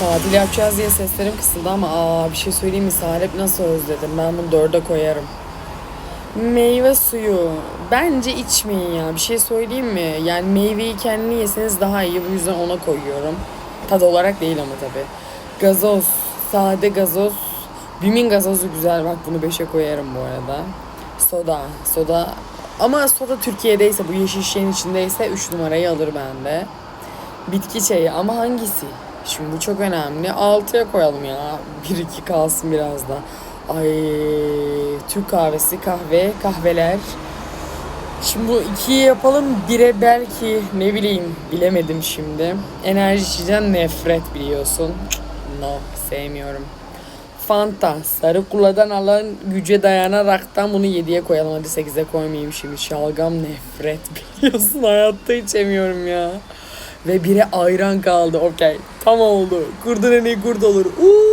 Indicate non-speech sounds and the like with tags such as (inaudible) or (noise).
Tatil yapacağız diye seslerim kısıldı ama aa bir şey söyleyeyim mi? Salep nasıl özledim. Ben bunu dörde koyarım. Meyve suyu. Bence içmeyin ya. Bir şey söyleyeyim mi? Yani meyveyi kendini yeseniz daha iyi. Bu yüzden ona koyuyorum. Tad olarak değil ama tabii. Gazoz. Sade gazoz. Bim'in gazozu güzel. Bak bunu 5'e koyarım bu arada. Soda. Soda. Ama soda Türkiye'deyse bu yeşil şişenin içindeyse 3 numarayı alır bende. Bitki çayı ama hangisi? Şimdi bu çok önemli. 6'ya koyalım ya. 1-2 kalsın biraz da. Ay Türk kahvesi, kahve, kahveler. Şimdi bu ikiyi yapalım. Bire belki ne bileyim bilemedim şimdi. Enerji içeceğim nefret biliyorsun. No sevmiyorum. Fanta. Sarı kuladan alan güce dayanaraktan bunu 7'ye koyalım. Hadi 8'e koymayayım şimdi. Şalgam nefret (laughs) biliyorsun. Hayatta içemiyorum ya. Ve biri ayran kaldı. Okey. Tam oldu. Kurdun en iyi kurd olur. Uuu.